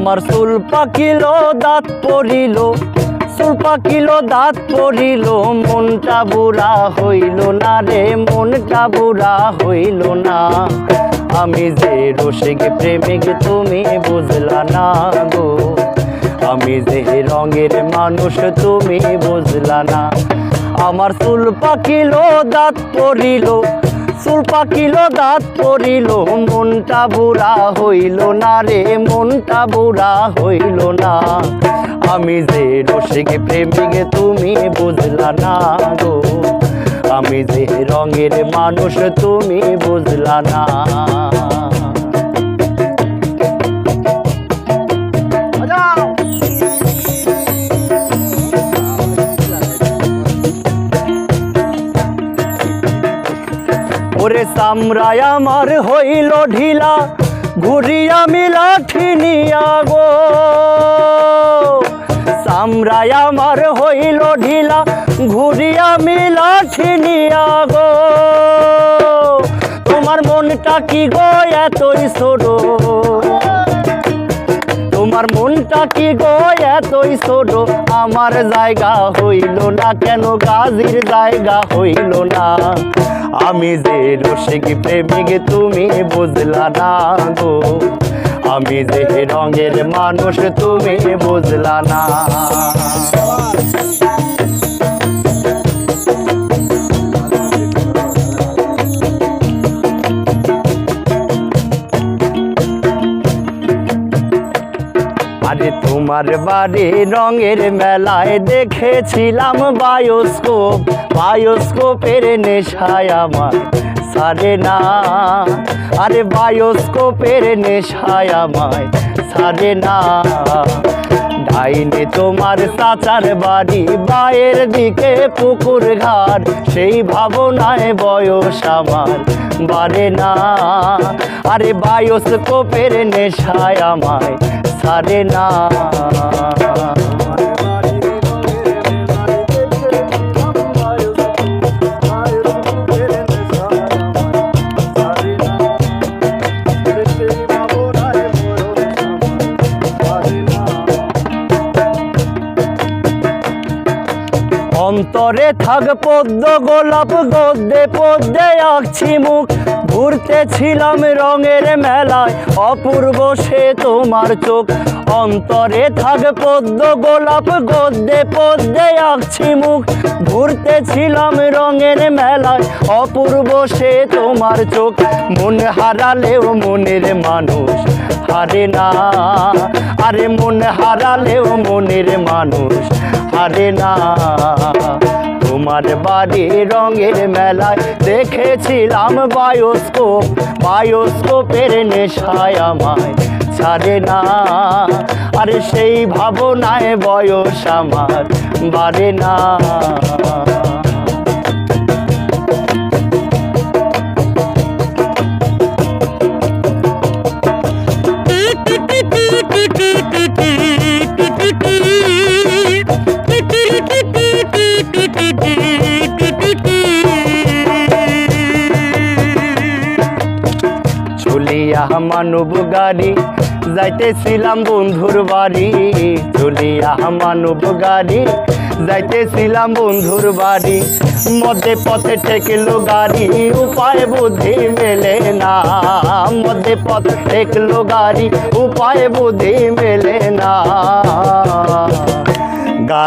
আমার চুল পাকিল, দাঁত পড়িল চুল পাকিল, দাঁত পড়িল মনটা বুড়া হইল না রে, মনটা বুড়া হইল না। আমি যে রসিক প্রেমিক, তুমি বুঝলা না গো। আমি যে রঙের মানুষ, তুমি বুঝলা না। আমার চুল পাকিল, দাঁত পড়িল চুল পাকিল, দাঁত পড়িল মনটা বুড়া হইল না রে, মনটা বুড়া হইল না। আমি যে রসিক প্রেমিকে, তুমি বুঝলা না গো। আমি যে রঙের মানুষ, তুমি বুঝলা না। চামড়ায় আমার হইল ঢিলা, ঘুরিয়া মিলা ঠিনিয়া গো। চামড়ায় আমার হইল ঢিলা, ঘুরিয়া মিলা ঠিনিয়া গো। তোমার মনটা কি গো এতই ছোট তোমার মনটা কি গো এতই ছোট আমার জায়গা হইল না কেন, গাজির জায়গা হইল না। আমি যে রসিক প্রেমিক, তুমি বুঝলা না গো। আমি যে রঙের মানুষ, তুমি বুঝলা না। তোমার বাড়ি রঙের মেলায় দেখেছিলাম বায়োস্কোপ। বায়োস্কোপের নেশায় আমার সারে না। আরে বায়োস্কোপের নেশায় আমায় সারে না। ডাইনে তোমার চাচার বাড়ি, বায়ের দিকে পুকুর ঘাট। সেই ভাবনায় বয়স আমার বাড়ে না। আরে বায়োস্কোপের নেশায় আমায় সারে না। অন্তরে থাক পদ্ম গোলাপ গদ্যে পদ্মে আঁকছি মুখ। ঘুরতেছিলাম রঙের মেলায়। অপূর্ব সে তোমার চোখ। অন্তরে থাক পদ্ম গোলাপ, গদ্যে পদ্মে আঁকছি মুখ। ঘুরতেছিলাম রঙের মেলায়, অপূর্ব সে তোমার চোখ। মন হারালেও মনের মানুষ, হারে না। আরে মন হারালেও মনের মানুষ, হারে না। তোমার বাড়ি রঙের মেলায় দেখেছিলাম বায়োস্কোপ, বায়োস্কোপের নেশায় আমায় ছাড়ে না। আরে সেই ভাবনায় বয়স আমার বাড়ে না। মানব গাড়ি, যাইতেছিলাম বন্ধুর বাড়ি। চলিয়া মানব গাড়ি, যাইতেছিলাম বন্ধুর বাড়ি। মধ্যে পথে ঠেকলো গাড়ি, উপায় বুদ্ধি মেলে না। মধ্যে পথে ঠেকলো গাড়ি, উপায় বুদ্ধি মেলে না।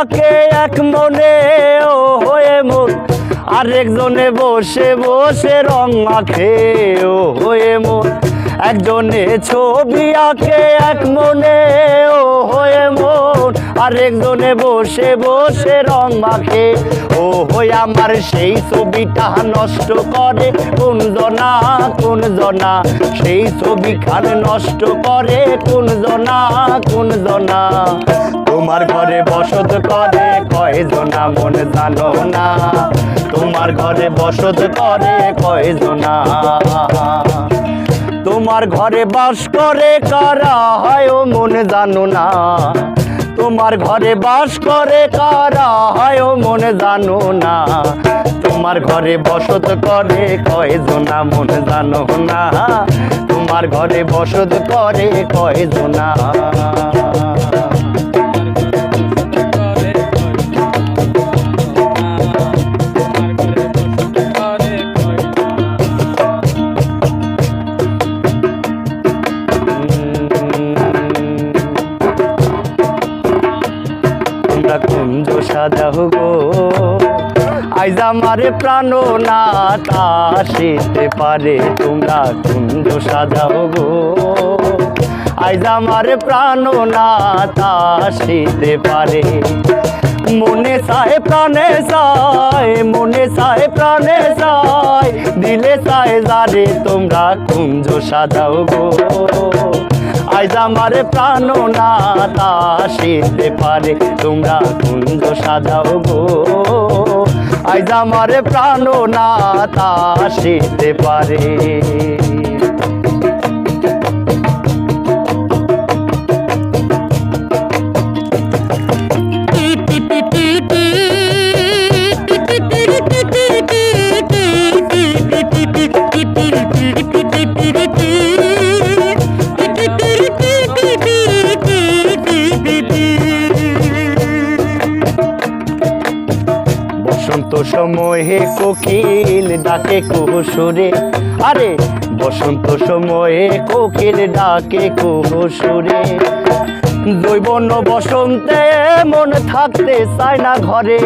আঁকে এক মনে ও হয়ে মন আরেকজনে বসে বসে রং মাখে ও হয়ে মন একজনে ছবি আঁকে, এক মনে ও হয়ে আর আরেকজনে বসে বসে রং মাখে। ও হই আমার সেই ছবিটা নষ্ট করে। কোন জনা কোন জনা, সেই ছবি খান নষ্ট করে। কোন জনা কোন জনা, তোমার ঘরে বসত করে। কয়জনা মন জানো না। তোমার ঘরে বসত করে। কয়জনা তোমার ঘরে বাস করে। কারা হয় ও মন জানো না। তোমার ঘরে বাস করে কারা? হয়, মনে জানো না। তোমার ঘরে বসত করে কয়জনা মনে জানো না। তোমার ঘরে বসত করে কয়জনা তোমরা কুঞ্জ সাজাও গো? আইজ আমারে প্রাণ না আসিতে পারে, তোমরা কুঞ্জ সাজাও গো? আইজ আমারে প্রাণ না আসিতে পারে, মনে চায় প্রাণে যারে তোমরা কুঞ্জ সাজাও গো। আজ আমার প্রাণ না আসিতে পারে তোমরা কুঞ্জ সাজাও গো। আজ আমার প্রাণ না আসিতে পারে। বসন্ত সময়ে কোকিল ডাকে কুহুসুরে। আরে, বসন্ত সময়ে কোকিল ডাকে কুহুসুরে। দৈবন বসন্তে মন থাকতে চায় না ঘরে।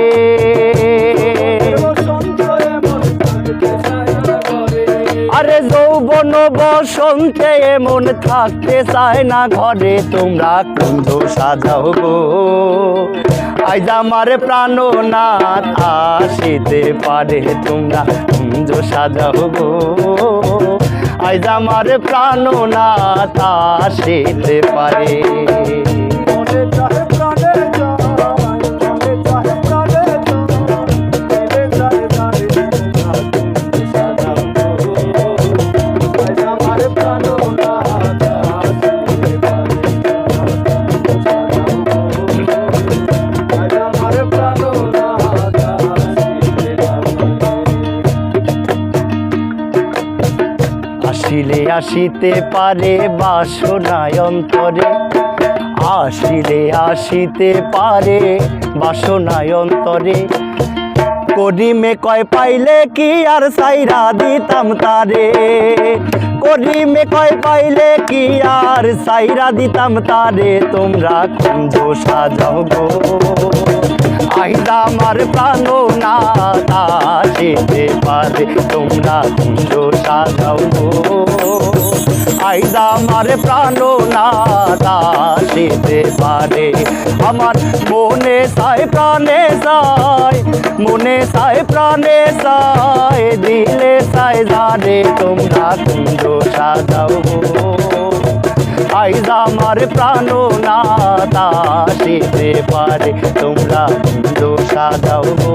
আরে যৌবন বসন্তে মন থাকতে চায় না ঘরে, তোমরা কুঞ্জ সাজাও গো। আজ আমার প্রাণ না আসিতে পারে, তোমরা কুঞ্জ সাজাও গো। আজ আমার প্রাণ না আসিতে পারে। আসিলে আসিতে পারে বাসনায় অন্তরে। আসিলে আসিতে পারে বাসনায় অন্তরে। করিমে কয় পাইলে কি আর সাইরা দিতাম তারে? করিমে কয় পাইলে কি আর সাইরা দিতাম তারে? তোমরা কুঞ্জ সাজাও গো? আইদা আমার প্রাণ না আসিতে পারে। তোমরা কুঞ্জ সাজাও আইদা আমার প্রাণ না আসিতে পারে। আমার মনে সায় প্রাণে সায় মনে সায় প্রাণে সায় দিলে সায় জানে তোমরা কুঞ্জ সাজাও গো। আইজ আমার প্রাণ না আসিতে পারে, তোমরা কুঞ্জ সাজাও গো।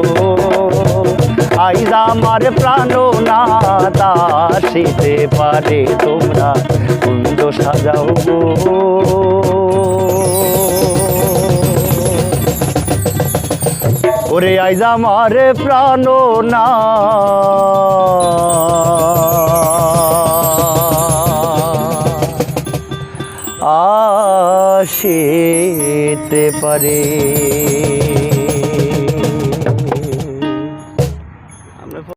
আইজ আমার প্রাণ না আসিতে পারে, তোমরা কুঞ্জ সাজাও গো। ওরে আইজ আমার প্রাণ না। আসিতে পারে।